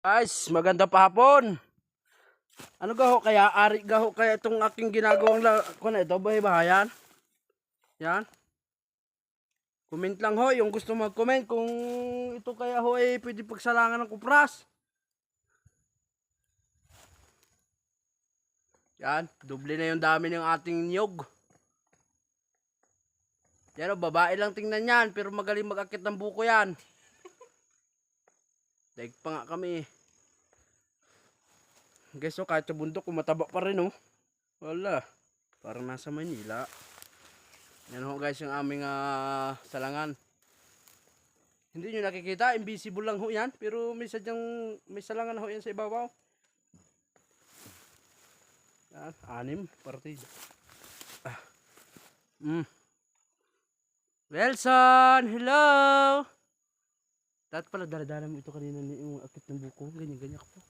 Guys, maganda pa hapon. Ano gaho kaya? Ari gaho kaya itong aking ginagawang la... Ito, bahay bahayan? Yan. Comment lang ho, yung gusto mag-comment kung ito kaya ho ay pwede pagsalangan ng kupras. Yan, doble na yung dami ng ating niyog. Yan o, babae lang tingnan yan, pero magaling mag-akit ng buko yan. Daig pa nga kami. Guys, so kahit sa bundok, kumataba pa rin, oh. Wala. Parang nasa Manila. Yan ho guys, yung aming ah, salangan. Hindi nyo nakikita, invisible lang ho yan. Pero may sadyang, may salangan ho yan sa ibabaw. Yan, anim, partida. Ah. Mm. Wilson, hello! Dapat pala daladala mo ito kanina ni yung akit ng buko. Ganyan, ganyan ka po.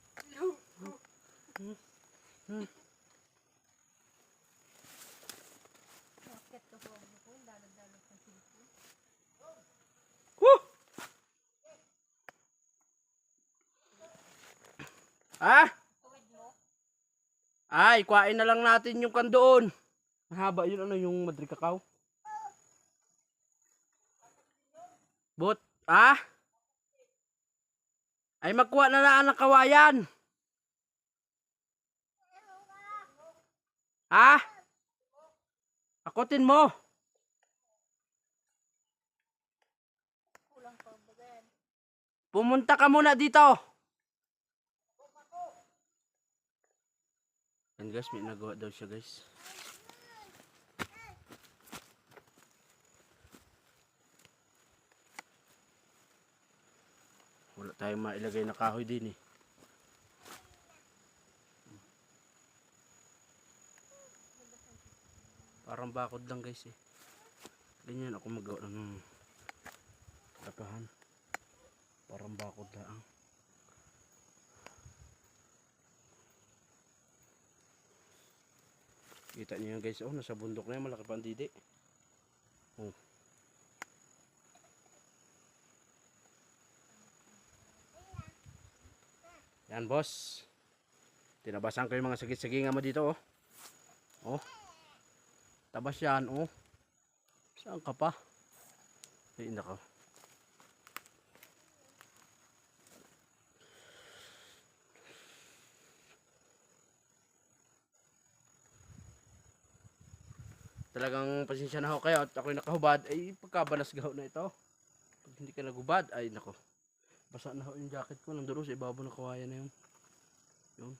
Woo! Ah? Ay, kuhain na lang natin yung kandoon. Mahaba yun ano yung madri kakao. Bot, ah? Ay magkuha na lang ng kawayan. Ha? Akutin mo. Pumunta ka muna dito. Yan guys, may nagawa daw siya guys. Wala tayong mailagay na kahoy din eh. Parang bakod lang guys eh. Ganyan ako magawa ng lagahan. Parang bakod lang. Kita niyo yan guys, oh, nasa bundok na yan, malaki pa ang didi. Oh. Yan boss. Tinabasan ko yung mga sagit-sagingan mo dito oh. Oh. Tabas yan oh. Saan ka pa? Ay, nako. Talagang pasensya na ako kayo at ako'y nakahubad ay pagkabalas gaho na ito. Pag hindi ka nagubad ay nako. Basa na ho yung jacket ko nandun sa ibabaw ng kawayan na yun. Yun.